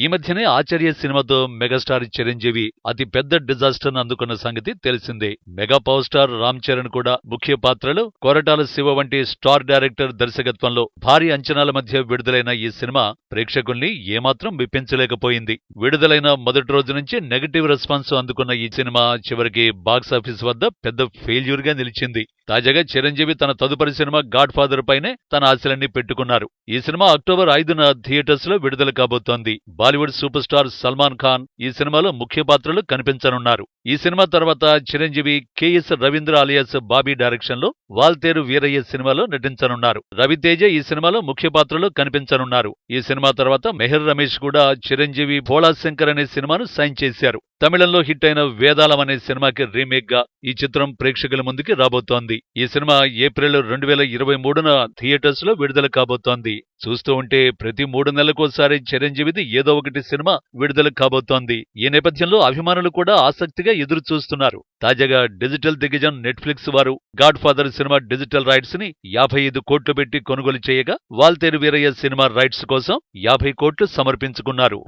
ఈ మధ్యనే ఆచార్య సినిమాతో మెగాస్టార్ చిరంజీవి అతి పెద్ద డిజాస్టర్ అందుకున్న సంగతి తెలిసిందే. Mega power star Ram Charan కూడా ముఖ్య పాత్రలో కొరటాల శివ వంటి స్టార్ డైరెక్టర్ దర్శకత్వంలో భారీ అంచనాల మధ్య విడుదలైన ఈ సినిమా ప్రేక్షకుల్ని ఏమాత్రం విప్పించలేకపోయింది. విడుదలైన మొదటి రోజు నుంచి నెగటివ్ రెస్పాన్స్ అందుకున్న ఈ సినిమా చివరికి బాక్సాఫీస్ వద్ద పెద్ద ఫెయిల్యూర్గా నిలిచింది. తాజాగా చిరంజీవి తన తదుపరి సినిమా గాడ్ ఫాదర్ పైనే తన ఆశలన్నీ పెట్టుకున్నారు. ఈ సినిమా అక్టోబర్ ఐదున థియేటర్స్లో విడుదల కాబోతోంది. Bollywood super star Salman Khan ఈ సినిమాలో ముఖ్య పాత్రలు కనిపించనున్నారు. ఈ సినిమా తర్వాత చిరంజీవి కెఎస్ రవీంద్ర అలియాస్ బాబీ డైరెక్షన్లో వాల్తేరు వీరయ్య సినిమాలో నటించనున్నారు. రవితేజ ఈ సినిమాలో ముఖ్య పాత్రలో కనిపించనున్నారు. ఈ సినిమా తర్వాత మెహర్ రమేష్ కూడా చిరంజీవి భోళా శంకర్ అనే సినిమాను సైన్ చేశారు. తమిళంలో హిట్ అయిన వేదాలం అనే సినిమాకి రీమేక్గా ఈ చిత్రం ప్రేక్షకుల ముందుకి రాబోతోంది. ఈ సినిమా ఏప్రిల్ రెండు వేల ఇరవై మూడున థియేటర్స్లో విడుదల కాబోతోంది. చూస్తూ ఉంటే ప్రతి మూడు నెలలకోసారి చిరంజీవిది ఏదో ఒకటి సినిమా విడుదల కాబోతోంది. ఈ నేపథ్యంలో అభిమానులు కూడా ఆసక్తిగా ఎదురు చూస్తున్నారు తాజాగా డిజిటల్ దిగ్గజం నెట్ఫ్లిక్స్ వారు గాడ్ ఫాదర్ సినిమా డిజిటల్ రైట్స్ని యాభై ఐదు కోట్లు పెట్టి కొనుగోలు చేయగా వాల్తేరు వీరయ్య సినిమా రైట్స్ కోసం యాభై కోట్లు సమర్పించుకున్నారు.